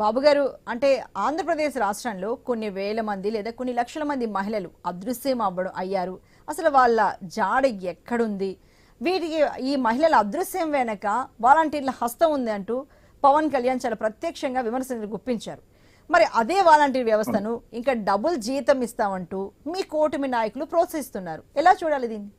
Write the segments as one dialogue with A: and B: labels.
A: బాబు గారు అంటే ఆంధ్రప్రదేశ్ రాష్ట్రంలో కొన్ని వేల మంది లేదా కొన్ని లక్షల మంది మహిళలు అదృశ్యం అవ్వడం అయ్యారు. అసలు వాళ్ళ జాడ ఎక్కడుంది? వీటికి ఈ మహిళల అదృశ్యం వెనక వాలంటీర్ల హస్తం ఉంది అంటూ పవన్ కళ్యాణ్ చాలా ప్రత్యక్షంగా విమర్శలు గుప్పించారు. మరి అదే వాలంటీర్ వ్యవస్థను ఇంకా డబుల్ జీతం ఇస్తామంటూ మీ కూటమి నాయకులు ప్రోత్సహిస్తున్నారు. ఎలా చూడాలి దీన్ని?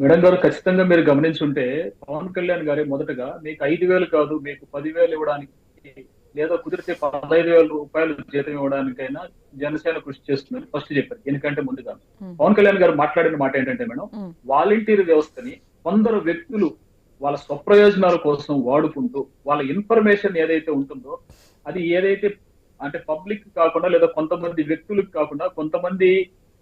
B: మేడం గారు ఖచ్చితంగా మీరు గమనించుంటే పవన్ కళ్యాణ్ గారే మొదటగా మీకు ఐదు వేలు కాదు మీకు పదివేలు ఇవ్వడానికి లేదా కుదిరితే పదహైదు వేల రూపాయలు జీతం ఇవ్వడానికైనా జనసేన కృషి చేస్తుందని ఫస్ట్ చెప్పారు ఎందుకంటే ముందుగా. పవన్ కళ్యాణ్ గారు మాట్లాడిన మాట ఏంటంటే మేడం. వాలంటీర్ వ్యవస్థని కొందరు వ్యక్తులు వాళ్ళ స్వప్రయోజనాల కోసం వాడుకుంటూ వాళ్ళ ఇన్ఫర్మేషన్ ఏదైతే ఉంటుందో అది ఏదైతే అంటే పబ్లిక్ కాకుండా లేదా కొంతమంది వ్యక్తులకు కాకుండా కొంతమంది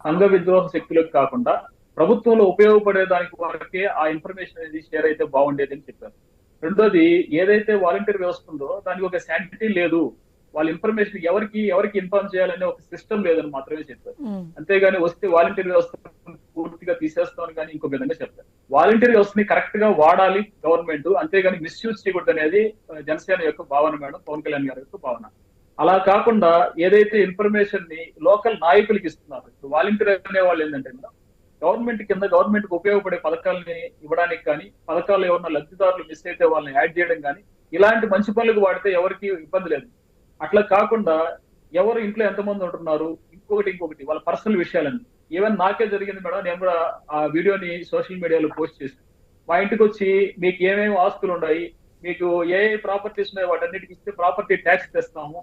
B: సంఘ విద్రోహ శక్తులకు కాకుండా ప్రభుత్వంలో ఉపయోగపడే దానికి వరకే ఆ ఇన్ఫర్మేషన్ అనేది షేర్ అయితే బాగుండేది అని చెప్పారు. రెండోది ఏదైతే వాలంటీర్ వ్యవస్థ ఉందో దానికి ఒక శాంటిటీ లేదు. వాళ్ళ ఇన్ఫర్మేషన్ ఎవరికి ఎవరికి ఇన్ఫార్మ్ చేయాలనే ఒక సిస్టమ్ లేదని మాత్రమే చెప్పారు. అంతేగాని వస్తే వాలంటీర్ వ్యవస్థ పూర్తిగా తీసేస్తామని కానీ ఇంకో విధంగా చెప్తారు వాలంటీర్ వ్యవస్థని కరెక్ట్గా వాడాలి గవర్నమెంట్ అంతేగాని మిస్యూజ్ చేయకూడదు అనేది జనసేన యొక్క భావన మేడం పవన్ కళ్యాణ్ గారి యొక్క భావన. అలా కాకుండా ఏదైతే ఇన్ఫర్మేషన్ని లోకల్ నాయకులకి ఇస్తున్నారు వాలంటీర్ అనే వాళ్ళు ఏంటంటే మేడం గవర్నమెంట్ కింద గవర్నమెంట్కు ఉపయోగపడే పథకాలని ఇవ్వడానికి కానీ పథకాలు ఎవరన్నా లబ్ధిదారులు మిస్ అయితే వాళ్ళని యాడ్ చేయడం కానీ ఇలాంటి మంచి పనులకు వాడితే ఎవరికి ఇబ్బంది లేదు. అట్లా కాకుండా ఎవరు ఇంట్లో ఎంతమంది ఉంటున్నారు? ఇంకొకటి ఇంకొకటి వాళ్ళ పర్సనల్ విషయాలని ఈవెన్ నాకే జరిగింది మేడం నేను కూడా ఆ వీడియోని సోషల్ మీడియాలో పోస్ట్ చేశాను. మా ఇంటికి వచ్చి మీకు ఏమేమి ఆస్తులు ఉన్నాయి మీకు ఏ ఏ ప్రాపర్టీస్ ఉన్నాయి వాటన్నిటికి ఇస్తే ప్రాపర్టీ ట్యాక్స్ తెస్తాము.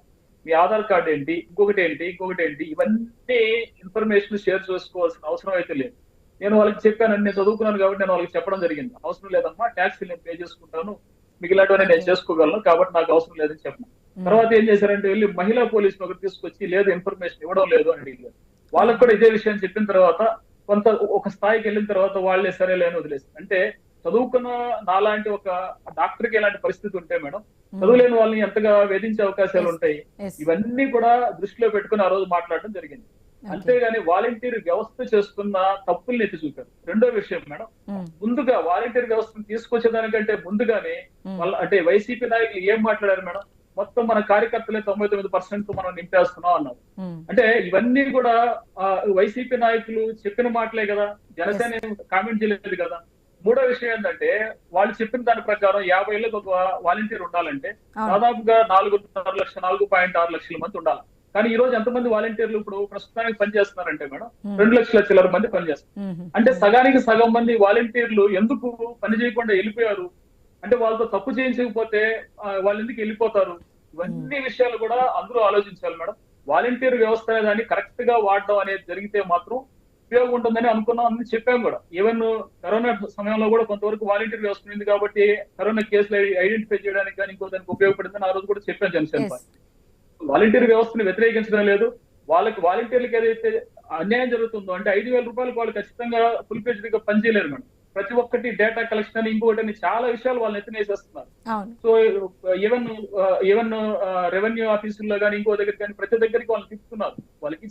B: మీ ఆధార్ కార్డ్ ఏంటి ఇంకొకటి ఏంటి ఇంకొకటి ఏంటి ఇవన్నీ ఇన్ఫర్మేషన్ షేర్ చేసుకోవాల్సిన అవసరం అయితే లేదు. నేను వాళ్ళకి చెప్పాను నేను చదువుకున్నాను కాబట్టి నేను వాళ్ళకి చెప్పడం జరిగింది. అవసరం లేదమ్మా ట్యాక్స్ నేను పే చేసుకుంటాను. మిగిలినటువంటి నేను చేసుకోగలను కాబట్టి నాకు అవసరం లేదని చెప్పను. తర్వాత ఏం చేశారంటే వెళ్ళి మహిళా పోలీసులు ఒకటి తీసుకొచ్చి లేదు ఇన్ఫర్మేషన్ ఇవ్వడం లేదు అని అడిగారు. వాళ్ళకి కూడా ఇదే విషయం చెప్పిన తర్వాత కొంత ఒక స్థాయికి వెళ్ళిన తర్వాత వాళ్ళే సరేలే అని వదిలేస్తారు అంటే చదువుకున్న నాలాంటి ఒక డాక్టర్కి ఇలాంటి పరిస్థితి ఉంటే మేడం చదువులేని వాళ్ళని ఎంతగా వేధించే అవకాశాలు ఉంటాయి? ఇవన్నీ కూడా దృష్టిలో పెట్టుకుని ఆ రోజు మాట్లాడడం జరిగింది. అంతేగాని వాలంటీర్ వ్యవస్థ చేస్తున్న తప్పుల్ని ఎత్తి చూపారు. రెండో విషయం మేడం.
A: ఉమ్,
B: ముందుగా వాలంటీర్ వ్యవస్థను తీసుకొచ్చేదానికంటే ముందుగానే
A: ఉమ్,
B: వాళ్ళ అంటే వైసీపీ నాయకులు ఏం మాట్లాడారు మేడం? మొత్తం మన కార్యకర్తలే తొంభై తొమ్మిది పర్సెంట్ మనం నింపేస్తున్నాం అన్నారు.
A: ఉమ్,
B: అంటే ఇవన్నీ కూడా ఆ, వైసీపీ నాయకులు చెప్పిన మాటలే కదా. జనసేన కామెంట్ చేయలేదు కదా. మూడో విషయం ఏంటంటే వాళ్ళు చెప్పిన దాని ప్రకారం యాభై ఏళ్ళకి ఒక వాలంటీర్ ఉండాలంటే. దాదాపుగా నాలుగున్నర లక్షల నాలుగు పాయింట్ ఆరు లక్షల మంది ఉండాలి. కానీ ఈ రోజు ఎంతమంది వాలంటీర్లు ఇప్పుడు ప్రస్తుతానికి పనిచేస్తున్నారంటే మేడం రెండు లక్షల చిల్లర మంది పనిచేస్తున్నారు అంటే సగానికి సగం మంది వాలంటీర్లు ఎందుకు పని చేయకుండా వెళ్ళిపోయారు? అంటే వాళ్ళతో తప్పు చేయించకపోతే వాళ్ళు ఎందుకు వెళ్ళిపోతారు? ఇవన్నీ విషయాలు కూడా అందరూ ఆలోచించాలి మేడం. వాలంటీర్ వ్యవస్థ దాన్ని కరెక్ట్గా వాడడం అనేది జరిగితే మాత్రం ఉపయోగం ఉంటుందని అనుకున్నాం అని చెప్పాం కూడా. ఈవెన్ కరోనా సమయంలో కూడా కొంతవరకు వాలంటీర్ వ్యవస్థ ఉంది కాబట్టి కరోనా కేసులు ఐడెంటిఫై చేయడానికి కానీ ఇంకో దానికి ఉపయోగపడిందని ఆ రోజు కూడా చెప్పాను జనసేన. వాలంటీర్ వ్యవస్థను వ్యతిరేకించడం లేదు. వాళ్ళకి వాలంటీర్లకు ఏదైతే అన్యాయం జరుగుతుందో అంటే ఐదు వేల రూపాయలకు వాళ్ళు ఖచ్చితంగా ఫుల్ పేజ్గా పనిచేయలేరు మేడం. ప్రతి ఒక్కటి డేటా కలెక్షన్ అని ఇంకొకటి అని చాలా విషయాలు వాళ్ళని ఎత్తినేసేస్తున్నారు సో ఈవెన్ ఈవెన్ రెవెన్యూ ఆఫీసుల్లో కానీ ఇంకో దగ్గర కానీ ప్రతి దగ్గరికి వాళ్ళు తిప్పుతున్నారు. వాళ్ళకి